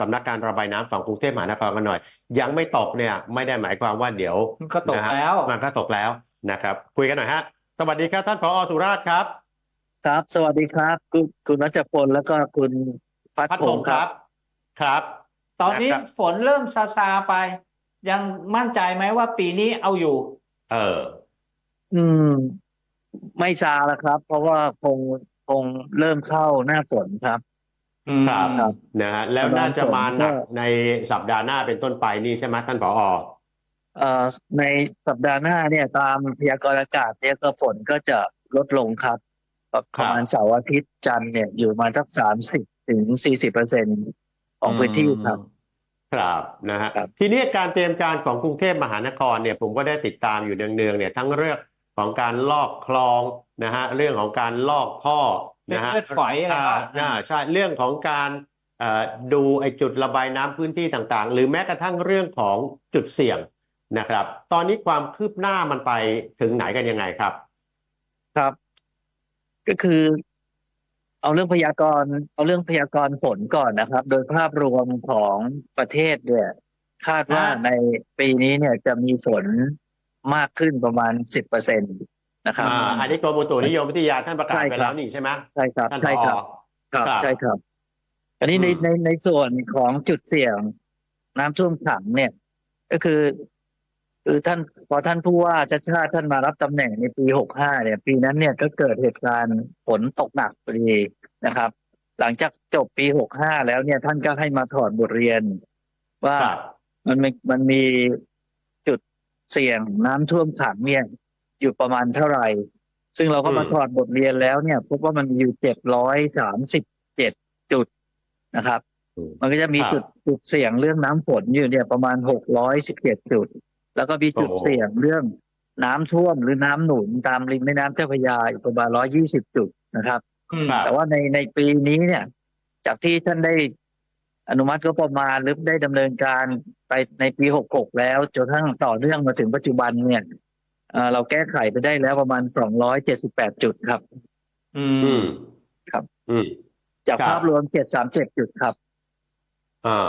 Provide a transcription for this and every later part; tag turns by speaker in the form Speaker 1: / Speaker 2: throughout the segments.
Speaker 1: สำนักการระบายน้ำของกรุงเทพมหานครกันหน่อย ยังไม่ตกเนี่ยไม่ได้หมายความว่าเดี๋ยว
Speaker 2: มันก็ตก
Speaker 1: นะฮะ
Speaker 2: แล้ว
Speaker 1: มันก็ตกแล้วนะครับ คุยกันหน่อยฮะ สวัสดีครับท่านผอสุราชครับ
Speaker 3: ครับ สวัสดีครับ คุณคุณรัชพลแล้วก็คุณพัฒ
Speaker 1: พัด
Speaker 3: พ
Speaker 1: พ
Speaker 3: ง
Speaker 1: ง
Speaker 3: ศ์
Speaker 1: ศ์
Speaker 3: ค
Speaker 1: ค
Speaker 3: รั
Speaker 1: รับบครับ
Speaker 2: ตอนนี้
Speaker 1: นะครับ
Speaker 2: ฝนเริ่มซาซาไป ยังมั่นใจไหมว่าปีนี้เอาอยู่
Speaker 1: เออ
Speaker 3: อืม ไม่ซาแล้วครับ เพราะว่าคงคงเริ่มเข้าหน้าฝนครับ
Speaker 1: ครับ
Speaker 3: ครับ
Speaker 1: นะฮะแล้วน่าจะมาหนักในสัปดาห์หน้าเป็นต้นไปนี่ใช่ไหมท่านผอ
Speaker 3: เอ่อในสัปดาห์หน้าเนี่ยตามพยากรณ์อากาศเนี่ยก็ฝนก็จะลดลงครับประมาณเสาร์อาทิตย์จันทร์เนี่ยอยู่มาสักสามสิบถึงสี่สิบเปอร์เซ็นของพื้นที่ครับ
Speaker 1: ครับนะฮะ
Speaker 3: ครับ
Speaker 1: ทีนี้การเตรียมการของกรุงเทพมหานครเนี่ยผมก็ได้ติดตามอยู่เนืองๆเนี่ยทั้งเรื่องของการลอกคลองนะฮะเรื่องของการลอกท่อ นะฮะ
Speaker 2: เลือดฝอยอะไร
Speaker 1: อ่า
Speaker 2: ครับ
Speaker 1: อ่าใช่เรื่องของการเอ่อดูไอ้จุดระบายน้ำพื้นที่ต่างๆ หรือแม้กระทั่งเรื่องของจุดเสี่ยงนะครับ ตอนนี้ความคืบหน้ามันไปถึงไหนกันยังไงครับ
Speaker 3: ครับ ก็คือ เอาเรื่องพยากรณ์เอาเรื่องพยากรณ์ฝนก่อนนะครับ โดยภาพรวมของประเทศเนี่ย คาดว่า
Speaker 2: อ่า
Speaker 3: ในปีนี้เนี่ยจะมีฝนมากขึ้นประมาณสิบเปอร์เซ็นต นะครับ
Speaker 1: อ่าอันนี้กรมอุตุนิยมวิทยาท่านประกาศ
Speaker 3: ใช่
Speaker 1: ไป
Speaker 3: ครับ
Speaker 1: แล้วนี่ใช่ไหม
Speaker 3: ใช่ครับ
Speaker 1: ท่านผ
Speaker 3: ใช่
Speaker 1: อ
Speaker 3: ครับครับ
Speaker 1: ครับ
Speaker 3: ใช่ครับ อันนี้ใน
Speaker 1: อืม
Speaker 3: ในในส่วนของจุดเสี่ยง น้ำท่วมขังเนี่ย ก็คือคือท่านพอท่านผู้ว่าชาติชาติท่านมารับตำแหน่งในปีหกห้าเนี่ย ปีนั้นเนี่ยก็เกิดเหตุการณ์ฝนตกหนักพอดีนะครับ หลังจากจบปีหกห้าแล้วเนี่ย ท่านก็ให้มาถอดบทเรียน ว่า
Speaker 1: ครับ
Speaker 3: มันมีมันมีจุดเสี่ยงน้ำท่วมขังเนี่ย อยู่ประมาณเท่าไหร่ ซึ่งเราก็มา
Speaker 1: อืม
Speaker 3: ถอดบทเรียนแล้วเนี่ยพบว่ามันมีอยู่เจ็ดร้อยสามสิบเจ็ดจุดนะครับ
Speaker 1: อืม
Speaker 3: มันก็จะมี
Speaker 1: ครับ
Speaker 3: จุดจุดเสี่ยงเรื่องน้ำฝนอยู่เนี่ยประมาณหกร้อยสิบเจ็ดจุด แล้วก็มีจุด
Speaker 1: โอ้โห
Speaker 3: เสี่ยงเรื่องน้ำท่วมหรือน้ำหนุนตามริมแม่น้ำเจ้าพระยาอีกประมาณร้อยี่สิบจุดนะครับ
Speaker 2: อืม
Speaker 1: ครับ
Speaker 3: แต่ว่าในในปีนี้เนี่ย จากที่ท่านได้อนุมัติก็ประมาณหรือได้ดำเนินการไปในปีหกหกแล้วจนกระทั่งต่อเนื่องมาถึงปัจจุบันเนี่ย เอ่อเราแก้ไขไปได้แล้วประมาณสองร้อยเจ็ดสิบแปดจุดครับ
Speaker 2: อื
Speaker 1: อื
Speaker 2: ม
Speaker 1: ม
Speaker 3: ครับ
Speaker 1: อืม
Speaker 3: จาก
Speaker 1: ครับ
Speaker 3: ภาพรวมเจ็ดสามเจ็ดจุดครับ
Speaker 1: อ่า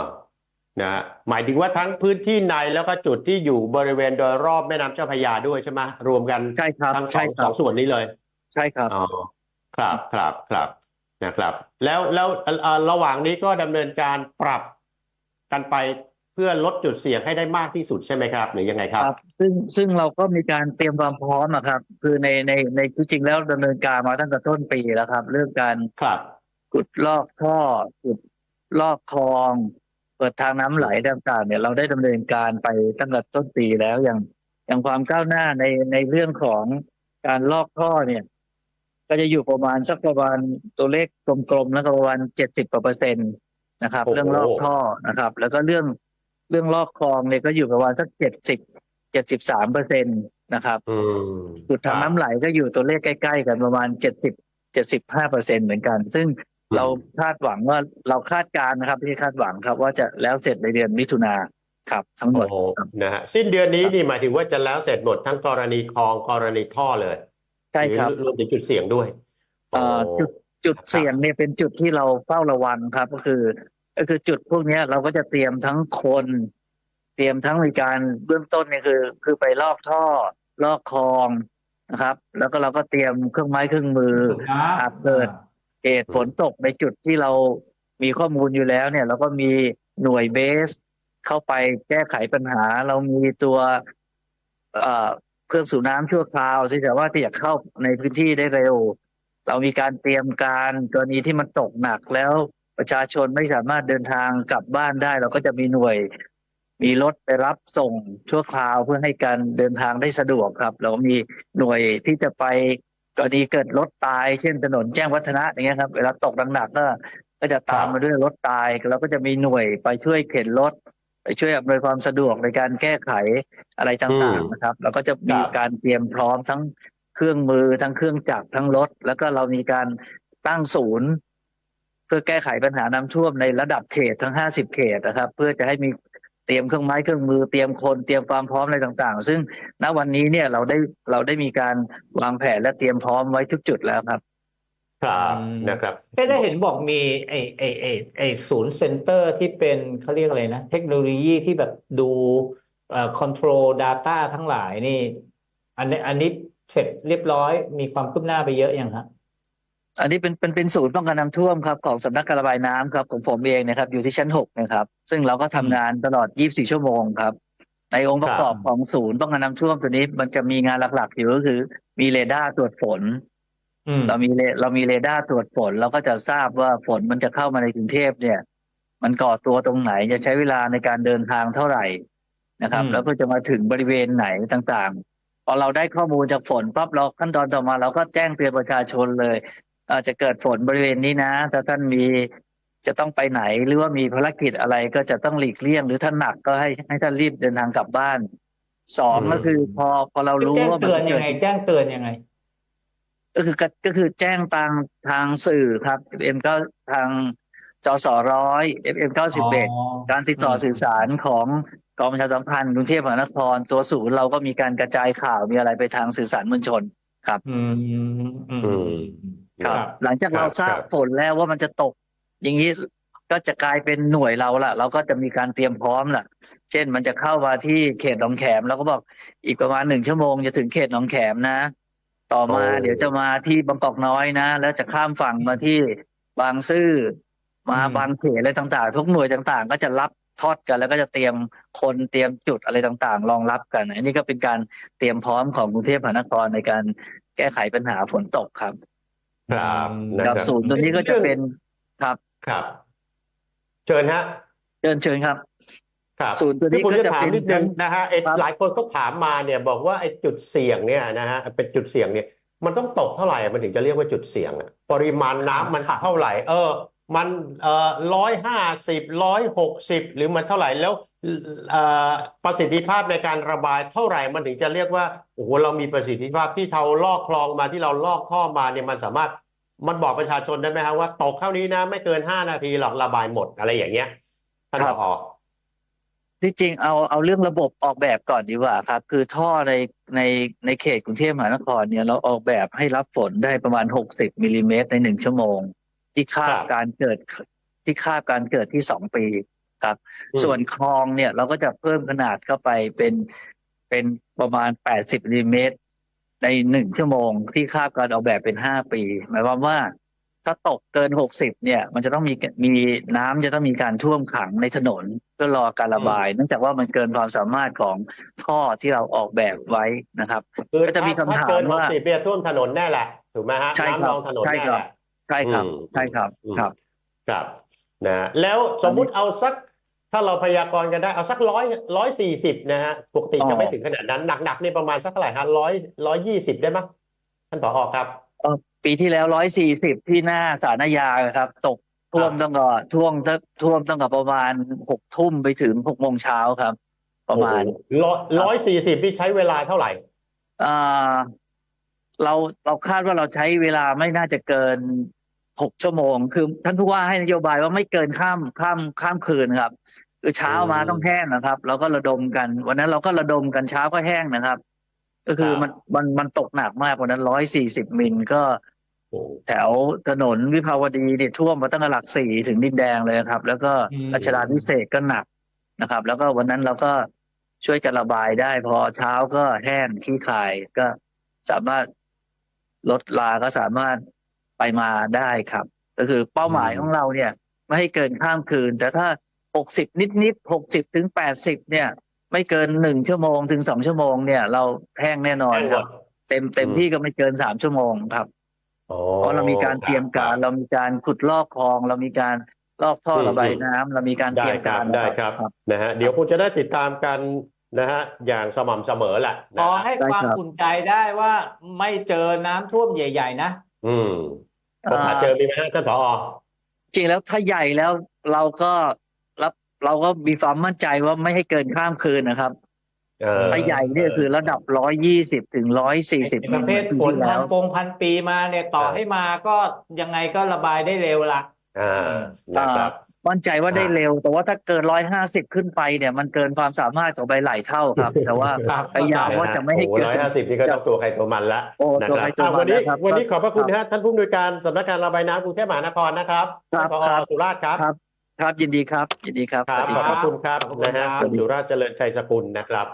Speaker 1: นะฮะหมายถึงว่าทั้งพื้นที่ในแล้วก็จุดที่อยู่บริเวณโดยรอบแม่น้ำเจ้าพระยาด้วยใช่ไหมรวมกัน
Speaker 3: ใช่ครับ
Speaker 1: ทั้งส
Speaker 3: ใช่
Speaker 1: อง
Speaker 3: ครั
Speaker 1: สอบงส่วนนี้เลย
Speaker 3: ใช่ครับ
Speaker 1: อ๋อครับครับครับนะครับ แล้วแล้วเอ่อระหว่างนี้ก็ดำเนินการปรับกันไป เพื่อลดจุดเสี่ยงให้ได้มากที่สุดใช่ไหมครับ หรือยังไงครับ
Speaker 3: ครับ ซึ่งซึ่งเราก็มีการเตรียมความพร้อมอะครับ คือในในในจริงๆแล้วดำเนินการมาตั้งแต่ต้นปีแล้วครับ เรื่องการ
Speaker 1: ครับ
Speaker 3: ขุดลอกท่อขุดลอกคลอง เปิดทางน้ำไหลต่างๆเนี่ยเราได้ดำเนินการไปตั้งแต่ต้นปีแล้วอย่างอย่างความก้าวหน้าในในเรื่องของการลอกท่อเนี่ย ก็จะอยู่ประมาณสักประมาณตัวเลขกลมๆแล้วก็ประมาณเจ็ดสิบกว่าเปอร์เซ็นต์นะครับ
Speaker 1: โอ้โห
Speaker 3: เรื่องลอกท่อนะครับ แล้วก็เรื่อง เรื่องลอกคลองเนี่ยก็อยู่ประมาณสักเจ็ดสิบเจ็ดสิบสามเปอร์เซ็นต์นะครับ
Speaker 1: อืม
Speaker 3: จุดทางน้ำไหลก็อยู่ตัวเลขใกล้ ๆ กันประมาณเจ็ดสิบเจ็ดสิบห้าเปอร์เซ็นเหมือนกัน ซึ่งเราคาดหวังว่าเราคาดการณ์นะครับไม่ใช่คาดหวังครับ ว่าจะแล้วเสร็จในเดือนมิถุนาครับ ทั้งหมด
Speaker 1: โอ้นะฮะสิ้นเดือนนี้นี่หมายถึงว่าจะแล้วเสร็จหมดทั้งกรณีคลองกรณีท่อเลย
Speaker 3: ใช่ครับ
Speaker 1: หอรวมถึงจุดเสี่ยงด้วย
Speaker 3: เอ่อ
Speaker 1: โอ้
Speaker 3: จุดจุด
Speaker 1: ครับ
Speaker 3: เสี่ยงเนี่ยเป็นจุดที่เราเฝ้าระวังครับ ก็คือ ก็คือจุดพวกเนี้ยเราก็จะเตรียมทั้งคน เตรียมทั้งมีการเบื้องต้นเนี่ยคือ คือไปลอกท่อลอกคลองนะครับ แล้วก็เราก็เตรียมเครื่องไม้เครื่องมืออาจเกิดเหตุฝนตกในจุดที่เรามีข้อมูลอยู่แล้วเนี่ยเราก็มีหน่วยเบส เข้าไปแก้ไขปัญหา เรามีตัวเอ่อเครื่องสูบน้ำชั่วคราวที่สามารถที่จะเข้าในพื้นที่ได้เร็ว เรามีการเตรียมการกรณีที่มันตกหนักแล้ว ประชาชนไม่สามารถเดินทางกลับบ้านได้ เราก็จะมีหน่วย มีรถไปรับส่งชั่วคราวเพื่อให้การเดินทางได้สะดวกครับ เรามีหน่วยที่จะไปกรณีเกิดรถตาย เช่นถนนแจ้งวัฒนะอย่างเงี้ยครับเวลาตกหนักๆก็ก็จะตามมาด้วยรถตายเราก็จะมีหน่วยไปช่วยเข็นรถไปช่วยอำนวยความสะดวกในการแก้ไขอะไรต่างๆนะครับเราก็จะมีการเตรียมพร้อมทั้งเครื่องมือทั้งเครื่องจักรทั้งรถ แล้วก็เรามีการตั้งศูนย์ เพื่อแก้ไขปัญหาน้ำท่วมในระดับเขตทั้งห้าสิบเขตนะครับ เพื่อจะให้มีเตรียมเครื่องไม้เครื่องมือเตรียมคนเตรียมความพร้อมอะไรต่างๆ ซึ่งณวันนี้เนี่ยเราได้เราได้มีการวางแผนและเตรียมพร้อมไว้ทุกจุดแล้วครับ
Speaker 1: ครับ
Speaker 2: อืม
Speaker 1: นะครับ
Speaker 2: ไม่ได้เห็นบอกมีไอไอไอไอศูนย์เซ็นเตอร์ที่เป็นเขาเรียกอะไรนะ เทคโนโลยีที่แบบดูเอ่อ control data ทั้งหลายนี่ อันนี้อันนี้เสร็จเรียบร้อยมีความคืบหน้าไปเยอะยังฮะ
Speaker 3: อันนี้เป็นเป็นเป็นศูนย์ป้องกันน้ำท่วมครับของสำนักการระบายน้ำครับของผมเองนะครับ อยู่ที่ชั้นหกนะครับ ซึ่งเราก็ทำงานตลอด 24 ชั่วโมงครับ ในองค์ประกอบของศูนย์ป้องกันน้ำท่วมตัวนี้มันจะมีงานหลักๆอยู่ก็คือ มีเรดาร์ตรวจฝน
Speaker 2: อืม
Speaker 3: เรามีเรเรามีเรดาร์ตรวจฝน เราก็จะทราบว่าฝนมันจะเข้ามาในกรุงเทพเนี่ย มันก่อตัวตรงไหนจะใช้เวลาในการเดินทางเท่าไหร่นะครับ
Speaker 2: อืม
Speaker 3: แล้วก็จะมาถึงบริเวณไหนต่างๆ พอเราได้ข้อมูลจากฝนปั๊บเราขั้นตอนต่อมาเราก็แจ้งเตือนประชาชนเลย อาจจะเกิดฝนบริเวณนี้นะ ถ้าท่านมีจะต้องไปไหนหรือว่ามีภารกิจอะไรก็จะต้องหลีกเลี่ยง หรือถ้าหนักก็ให้ให้ท่านรีบเดินทางกลับบ้านสอง
Speaker 1: อืม
Speaker 3: ก็คือพอพอเรารู้
Speaker 2: แจ้ง
Speaker 3: ว่ามั
Speaker 2: เตือน
Speaker 3: จะ
Speaker 2: ยั
Speaker 3: เกิ
Speaker 2: ง
Speaker 3: ด
Speaker 2: ไงแจ้งเตือนยังไง
Speaker 3: ก็คือก็ก็คือแจ้งทางทางสื่อครับ FM ก็ทางจสร้อย FM เก้าสิบเอ็ดการติดต่อสื่อสารของกองประชาสัมพันธ์กรุงเทพมหานครตัวศูนย์เราก็มีการกระจายข่าวมีอะไรไปทางสื่อสารมวลชน
Speaker 2: อืมอืม
Speaker 1: อืม
Speaker 2: ครับ
Speaker 3: หลังจากเรา
Speaker 1: ครับ
Speaker 3: ทราบ
Speaker 1: ครับ
Speaker 3: ฝนแล้วว่ามันจะตก อย่างนี้ก็จะกลายเป็นหน่วยเราละเราก็จะมีการเตรียมพร้อมล่ะ เช่นมันจะเข้ามาที่เขตหนองแขมเราก็บอกอีกประมาณหนึ่งชั่วโมงจะถึงเขตหนองแขมนะ ต่อมา
Speaker 1: โอ้
Speaker 3: เดี๋ยวจะมาที่บางกอกน้อยนะ แล้วจะข้ามฝั่งมาที่บางซื่อมา
Speaker 2: อืม
Speaker 3: บางเขตอะไรต่างๆ ทุกหน่วยต่างๆ ก็จะรับทอดกัน แล้วก็จะเตรียมคนเตรียมจุดอะไรต่างๆ รองรับกัน อันนี้ก็เป็นการเตรียมพร้อมของกรุงเทพมหานครในการแก้ไขปัญหาฝนตกครับ
Speaker 1: ครับนะ
Speaker 3: กับศูนย์ตัวนี้ก็จะเป็นครับ
Speaker 1: ครับ เชิญฮะ
Speaker 3: เชิญเชิญครับ
Speaker 1: ครับ
Speaker 3: ศูนย์ตัวนี้
Speaker 1: ที่ผม
Speaker 3: ก็
Speaker 1: จะ
Speaker 3: จะ
Speaker 1: ถาม
Speaker 3: เป็น
Speaker 1: นิดนึงนะฮะไอ้
Speaker 3: ครับ
Speaker 1: หลายคนก็ถามมาเนี่ย บอกว่าไอ้จุดเสี่ยงเนี่ยนะฮะเป็นจุดเสี่ยงเนี่ย มันต้องตกเท่าไหร่มันถึงจะเรียกว่าจุดเสี่ยงอะปริมาณน้ำมัน
Speaker 2: ครับ
Speaker 1: เท่าไหร่ เออ มันร้อยห้าสิบร้อยหกสิบหรือมันเท่าไหร่แล้วประสิทธิภาพในการระบายเท่าไหร่มันถึงจะเรียกว่าโอ้โหเรามีประสิทธิภาพที่เราลอกคลองมาที่เราลอกท่อมาเนี่ยมันสามารถมันบอกประชาชนได้ไหมครับว่าตกเท่านี้นะ ไม่เกินห้านาทีหรอกระบายหมดอะไรอย่างเงี้ยท่านผอ
Speaker 3: ที่จริงเอาเอาเรื่องระบบออกแบบก่อนดีกว่าครับ คือท่อในในในเขตกรุงเทพมหานครเนี่ยเราออกแบบให้รับฝนได้ประมาณ 60มิลลิเมตรในหนึ่งชั่วโมง ที่คาด
Speaker 1: ครับ
Speaker 3: การเกิดที่คาดการเกิดที่สองปีครับ
Speaker 1: อืม
Speaker 3: ส่วนคลองเนี่ยเราก็จะเพิ่มขนาดเข้าไปเป็นเป็นประมาณ80มิลลิเมตร ในหนึ่งชั่วโมงที่คาดการออกแบบเป็นห้าปี หมายความว่าถ้าตกเกิน60เนี่ย มันจะต้องมีมีน้ำจะต้องมีการท่วมขังในถนนเพื่อรอการระบาย เนื่องจากว่ามันเกินความสามารถของท่อที่เราออกแบบไว้นะครับ
Speaker 1: คือ
Speaker 3: ก็จะมี
Speaker 1: ถ้
Speaker 3: คำถาม
Speaker 1: ถ้เกิน
Speaker 3: ว่า
Speaker 1: 60เนี่ยท่วมถนนแน่แหละถูกไหมฮะ
Speaker 3: ใช่ครับ
Speaker 1: น้ำรองถนน
Speaker 3: ใช่
Speaker 1: แน่
Speaker 3: ครับ
Speaker 1: แหละ
Speaker 3: ใช่ครับ
Speaker 1: อืม
Speaker 3: ใช่ครับ
Speaker 1: อืม
Speaker 3: ครับ
Speaker 1: ครับนะฮะแล้วสมมุติเอาสัก ถ้าเราพยากรณ์กันได้เอาสักร้อยร้อยสี่สิบนะฮะปกติ
Speaker 3: อ๋อ
Speaker 1: จะไม่ถึงขนาดนั้นหนักๆนี่ประมาณสักเท่าไหร่ฮะร้อยร้อยยี่สิบได้ไหมยท่านผอครับ
Speaker 3: เอ่อปีที่แล้ว140ที่หน้าสารยาครับ ตกท่วม
Speaker 1: ครับ
Speaker 3: ตั้งแต่ท่วมตั้งท่วมตั้งแต่ประมาณ6ทุ่มไปถึง6โมงเช้าครับ ประมาณ
Speaker 1: ร้อยร้อยสี่สิบที่ใช้เวลาเท่าไหร่
Speaker 3: อ่าเราเราคาดว่าเราใช้เวลาไม่น่าจะเกิน หกชั่วโมง คือท่านผู้ว่าให้นโยบายว่าไม่เกินข้ามข้ามข้ามคืนครับคือเช้ามา
Speaker 1: อืม
Speaker 3: ต้องแห้งนะครับเราก็ระดมกัน วันนั้นเราก็ระดมกันเช้าก็แห้งนะครับ ก็คือ
Speaker 1: ครับ
Speaker 3: มันมันมันตกหนักมากวันนั้นร้อยสี่สิบมิลก็
Speaker 1: โอ้
Speaker 3: แถวถนนวิภาวดีเนี่ยท่วมมาตั้งแต่หลักสี่ถึงดินแดงเลยครับ แล้วก็
Speaker 2: อืม
Speaker 3: รัชดาพิเศษกก็หนักนะครับ แล้วก็วันนั้นเราก็ช่วยกันระบายได้ พอเช้าก็แห้งขี้คายก็สามารถลดลาก็สามารถ ไปมาได้ครับ ก็คือเป้าหมายของเราเนี่ย ไม่ให้เกินข้ามคืน แต่ถ้าหกสิบนิดนิดหกสิบถึงแปดสิบเนี่ย ไม่เกินหนึ่งชั่วโมงถึงสองชั่วโมงเนี่ย เราแห้งแน่นอน
Speaker 1: แห้ง
Speaker 3: ค
Speaker 1: หม
Speaker 3: รับ
Speaker 1: ด
Speaker 3: เต็มเต็ม
Speaker 1: อืม
Speaker 3: ที่ก็ไม่เกินสามชั่วโมงครับ
Speaker 1: โอ้
Speaker 3: เพราะเรามีการเตรียมการ
Speaker 1: คบ
Speaker 3: เรามีการขุดลอกคลอง เรามีการลอกท่อ
Speaker 1: อืม
Speaker 3: ระบาย
Speaker 1: อืม
Speaker 3: น้ำเรามีการเต
Speaker 1: ได้
Speaker 3: รียม
Speaker 1: ครั
Speaker 3: กา
Speaker 1: บ
Speaker 3: ร
Speaker 1: ได้ครับ
Speaker 3: ครับ
Speaker 1: นะฮะเดี๋ยวคงจะได้ติดตามกันนะฮะอย่างสม่ำเสมอแหละ
Speaker 2: พ
Speaker 1: นะ
Speaker 2: อ
Speaker 1: ฮะ
Speaker 2: ให้
Speaker 3: ได้
Speaker 2: ความ
Speaker 3: ครับ
Speaker 2: อุ่นใจได้ว่าไม่เจอน้ำท่วมใหญ่ ๆ นะ
Speaker 1: อืม โอกาสเจอมีไหมฮะท่านผอ
Speaker 3: จริงแล้วถ้าใหญ่แล้วเราก็รับเราก็มีความมั่นใจว่าไม่ให้เกินข้ามคืนนะครับ
Speaker 1: เออ
Speaker 3: ถ้าใหญ่เนี่ยคือระดับร้อยยี่สิบถึงร้อยสี่สิบ
Speaker 2: ประเภทฝนพันปงพันปีมาเนี่ยต่อให้มาก็ยังไงก็ระบายได้เร็วละ
Speaker 1: อ่านะครับ
Speaker 3: มั่นใจว่าได้
Speaker 1: อ่า
Speaker 3: เร็ว แต่ว่าถ้าเกินร้อยห้าสิบขึ้นไปเนี่ยมันเกินความสามารถของใบหลายเท่าครับ แต่ว่า
Speaker 2: ครับ
Speaker 3: พยายามว่าจะไม่ให้
Speaker 1: โอ้
Speaker 3: เกิ
Speaker 1: ร้อยห้าสิบนี่ก็ต้องตัวใครตัวมันละ
Speaker 3: โอ้
Speaker 1: นะ
Speaker 3: ตัว
Speaker 1: ค
Speaker 3: ใคร
Speaker 1: รับ
Speaker 3: ตัว
Speaker 1: อะ
Speaker 3: มั
Speaker 1: วันนนี้
Speaker 3: นะครับ
Speaker 1: วันนี้ขอบพระคุณ
Speaker 3: ครับ
Speaker 1: นะฮะท่านผู้อำนวยการสำนักการระบายน้ำกรุงเทพมหานครนะครับ
Speaker 3: ครับ
Speaker 1: ท่านผ
Speaker 3: ครั
Speaker 1: อบสุราษฎร์ครับ
Speaker 3: ครับครับยินดีครับยินดีครับ
Speaker 1: ครับ
Speaker 3: สวัสดี
Speaker 1: ขอบ
Speaker 3: ค
Speaker 1: พ
Speaker 3: รับ
Speaker 1: ระคุณครับ
Speaker 2: ขอบคุณ
Speaker 1: นะฮะ
Speaker 2: ครับ
Speaker 1: คุณสุราษฎร์เจริญชัยสกุลนะครับ